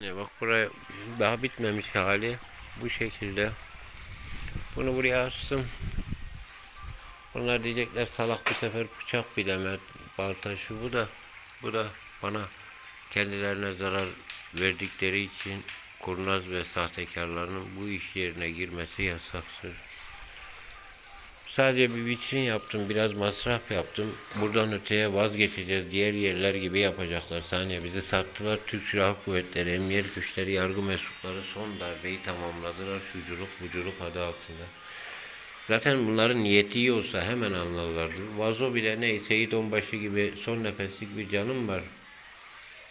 Ne bak buraya daha bitmemiş hali bu şekilde. Bunu buraya astım. Bunlar diyecekler salak bu sefer bıçak bilemez. Balta şu bu da bu da bana kendilerine zarar verdikleri için kurnaz ve sahtekarların bu iş yerine girmesi yasaktır. Sadece bir vitrin yaptım, biraz masraf yaptım. Buradan öteye vazgeçeceğiz. Diğer yerler gibi yapacaklar. Saniye bizi sattılar. Türk Silahlı Kuvvetleri, Emniyet Güçleri, yargı mensupları son darbeyi tamamladılar. Şuculuk buculuk adı altında. Zaten bunların niyeti iyi olsa hemen anlarlar. Vazo bile neyse Seyit Onbaşı gibi son nefeslik bir canım var.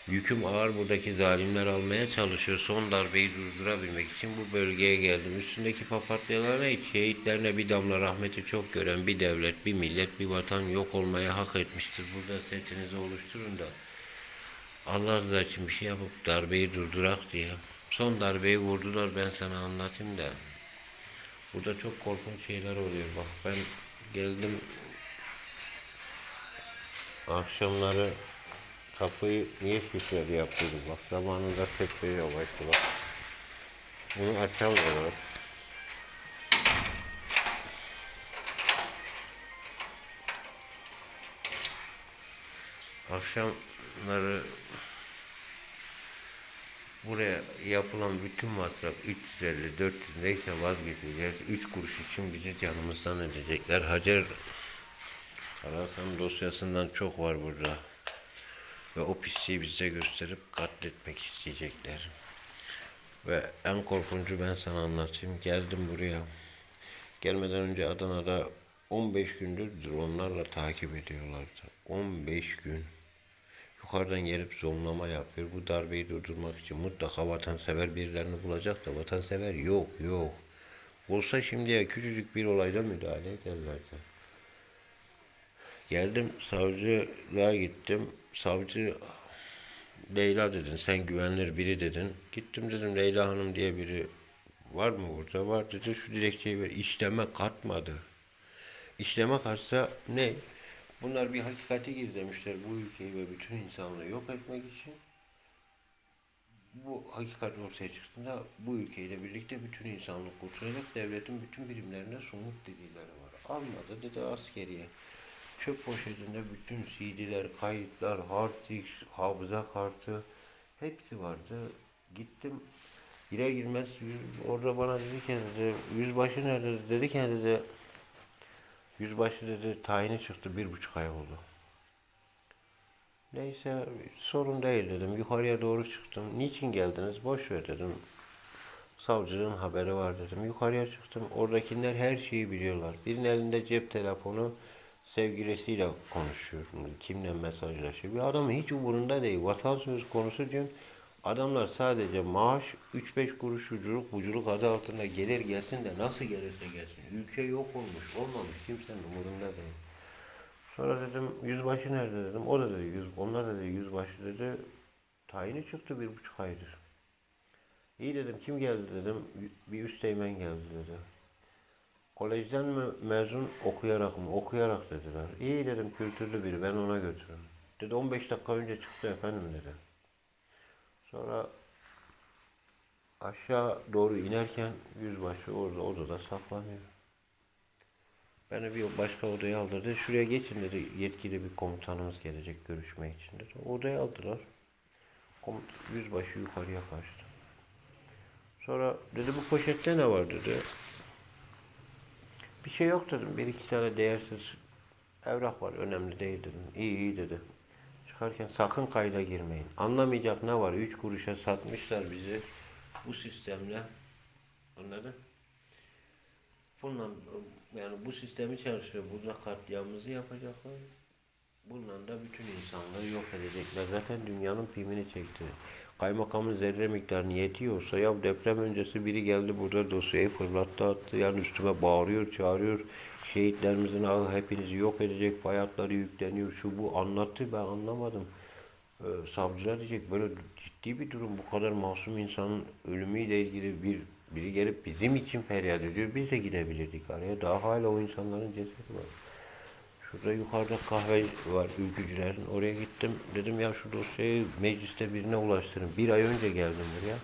Yüküm ağır buradaki zalimler almaya çalışıyor. Son darbeyi durdurabilmek için bu bölgeye geldim. Üstündeki papatyalara hiç şehitlerine bir damla rahmeti çok gören bir devlet, bir millet, bir vatan yok olmaya hak etmiştir. Burada setinizi oluşturun da Allah rızası için bir şey yapıp darbeyi durdurak diye. Son darbeyi vurdular ben sana anlatayım da. Burada çok korkunç şeyler oluyor. Bak ben geldim akşamları kapıyı niye şifreli yaptırdık bak zamanında tepkiye başladı bak. Bunu açamıyorlar. Akşamları buraya yapılan bütün masraf 350 400 neyse vazgeçeceğiz. 3 kuruş için bizi canımızdan edecekler. Hacer Karakan dosyasından çok var burada. Ve o pisliği bize gösterip katletmek isteyecekler. Ve en korkuncu ben sana anlatayım. Geldim buraya. Gelmeden önce Adana'da 15 gündür dronlarla takip ediyorlardı. 15 gün. Yukarıdan gelip zonlama yapıyor. Bu darbeyi durdurmak için mutlaka vatansever birilerini bulacak da vatansever yok yok. Olsa şimdiye küçücük bir olayda müdahale ederlerdi. Geldim savcılığa gittim. Savcı Leyla dedin sen güvenilir biri dedin. Gittim dedim Leyla Hanım diye biri var mı burada? Var dedi şu dilekçeyi ver. İşleme katmadı. İşleme katsa ne? Bunlar bir hakikati gizlemişler bu ülkeyi ve bütün insanlığı yok etmek için. Bu hakikat ortaya çıktığında bu ülkeyle birlikte bütün insanlık kurtulacak. Devletin bütün birimlerine somut dedileri var. Almadı dedi askeriye. Çöp poşetinde bütün CD'ler, kayıtlar, hard disk, hafıza kartı hepsi vardı. Gittim girer girmez orada bana dedi ki dedi, yüzbaşı nerede dedi ki dedi yüzbaşı dedi tayini çıktı bir buçuk ay oldu. Neyse sorun değil dedim. Yukarıya doğru çıktım. Niçin geldiniz? Boş ver dedim. Savcının haberi var dedim. Yukarıya çıktım. Oradakiler her şeyi biliyorlar. Birinin elinde cep telefonu sevgilisiyle konuşuyor. Kimle mesajlaşıyor. Bir adamın hiç umurunda değil. Vatan söz konusu diyorsun. Adamlar sadece maaş 3-5 kuruş uculuk buculuk adı altında gelir gelsin de nasıl gelirse gelsin. Ülke yok olmuş olmamış kimsenin umurunda değil. Sonra dedim yüzbaşı nerede dedim. O da dedi yüz, onlar da dedi yüzbaşı dedi. Tayini çıktı bir buçuk aydır. İyi dedim kim geldi dedim. Bir üsteğmen geldi dedi. Kolejden mi mezun okuyarak mı? Okuyarak dediler. İyi dedim kültürlü biri ben ona götürürüm. Dedi 15 dakika önce çıktı efendim dedi. Sonra aşağı doğru inerken yüzbaşı orada odada saklanıyor. Beni bir başka odaya aldırdı. Şuraya geçin dedi. Yetkili bir komutanımız gelecek görüşmek için dedi. Odaya aldılar. Komut, yüzbaşı yukarıya kaçtı. Sonra dedi bu poşette ne var dedi. Bir şey yok dedim. Bir iki tane değersiz evrak var. Önemli değil dedim. İyi iyi dedi. Çıkarken sakın kayda girmeyin. Anlamayacak ne var? Üç kuruşa satmışlar bizi bu sistemle. Anladın? Bununla yani bu sistemi çalışıyor. Burada katliamımızı yapacaklar. Bununla da bütün insanlığı yok edecekler. Zaten dünyanın filmini çekti. Kaymakamın zerre miktar niyeti yoksa ya deprem öncesi biri geldi burada dosyayı fırlattı attı. Yani üstüme bağırıyor çağırıyor. Şehitlerimizin ağı hepinizi yok edecek. Fay hatları yükleniyor. Şu bu anlattı ben anlamadım. Ee, savcılar diyecek böyle ciddi bir durum. Bu kadar masum insanın ölümüyle ilgili bir biri gelip bizim için feryat ediyor. Biz de gidebilirdik araya. Daha hala o insanların cesedi var. Şurada yukarıda kahve var ülkücülerin. Oraya gittim. Dedim ya şu dosyayı mecliste birine ulaştırın. Bir ay önce geldim buraya.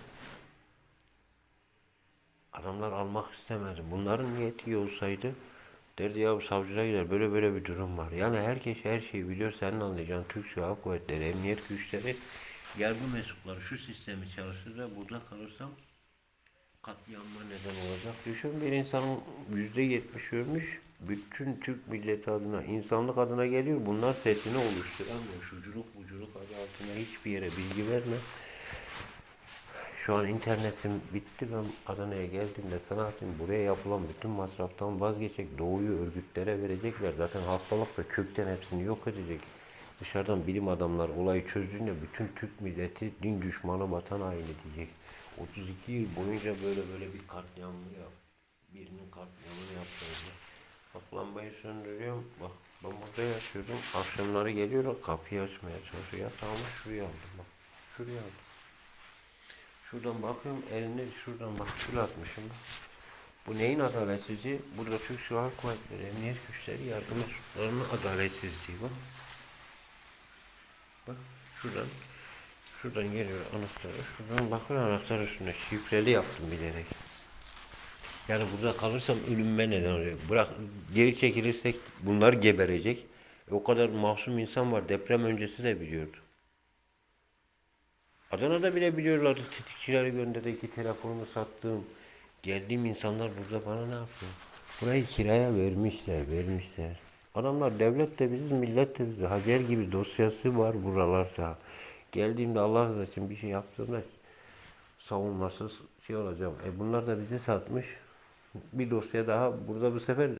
Adamlar almak istemedi. Bunların niyeti iyi olsaydı derdi ya savcıya gider böyle böyle bir durum var. Yani herkes her şeyi biliyor. Senin anlayacağın Türk Silahlı Kuvvetleri, Emniyet Güçleri, yargı mensupları şu sistemi çalıştırır ve burada kalırsam katliamma neden olacak. Düşün bir insanın yüzde yetmiş ölmüş. Bütün Türk milleti adına, insanlık adına geliyor. Bunlar sesini oluşturamıyor. Şuculuk buculuk adı altında hiçbir yere bilgi verme. Şu an internetim bitti. Ben Adana'ya geldiğimde sana atayım. Buraya yapılan bütün masraftan vazgeçecek. Doğuyu örgütlere verecekler. Zaten hastalık da kökten hepsini yok edecek. Dışarıdan bilim adamlar olayı çözdüğünde bütün Türk milleti din düşmanı vatan haini diyecek. 32 yıl boyunca böyle böyle bir katliamı yap. Birinin katliamını yaptığında. Bak lambayı söndürüyorum. Bak ben burada yaşıyordum. Akşamları geliyorlar kapıyı açmaya çalışıyor. Yatağımı şuraya aldım bak. Şuraya aldım. Şuradan bakıyorum eline şuradan bak şöyle atmışım. Bu neyin adaletsizliği? Burada Türk Silahlı Kuvvetleri, Emniyet Güçleri, yargı mensuplarının adaletsizliği bak. Bak şuradan şuradan geliyor anahtarı. Şuradan bakıyor anahtar üstünde şifreli yaptım bilerek. Yani burada kalırsam ölümme neden oluyor. Bırak geri çekilirsek bunlar geberecek. E, o kadar masum insan var. Deprem öncesi de biliyordu. Adana'da bile biliyorlardı tetikçileri gönderdi telefonumu sattım. Geldiğim insanlar burada bana ne yapıyor? Burayı kiraya vermişler, vermişler. Adamlar devlet de biziz, millet de biziz. Hacer gibi dosyası var buralarda. Geldiğimde Allah rızası için bir şey yaptığımda savunmasız şey olacağım. E bunlar da bizi satmış. Bir dosya daha burada bu sefer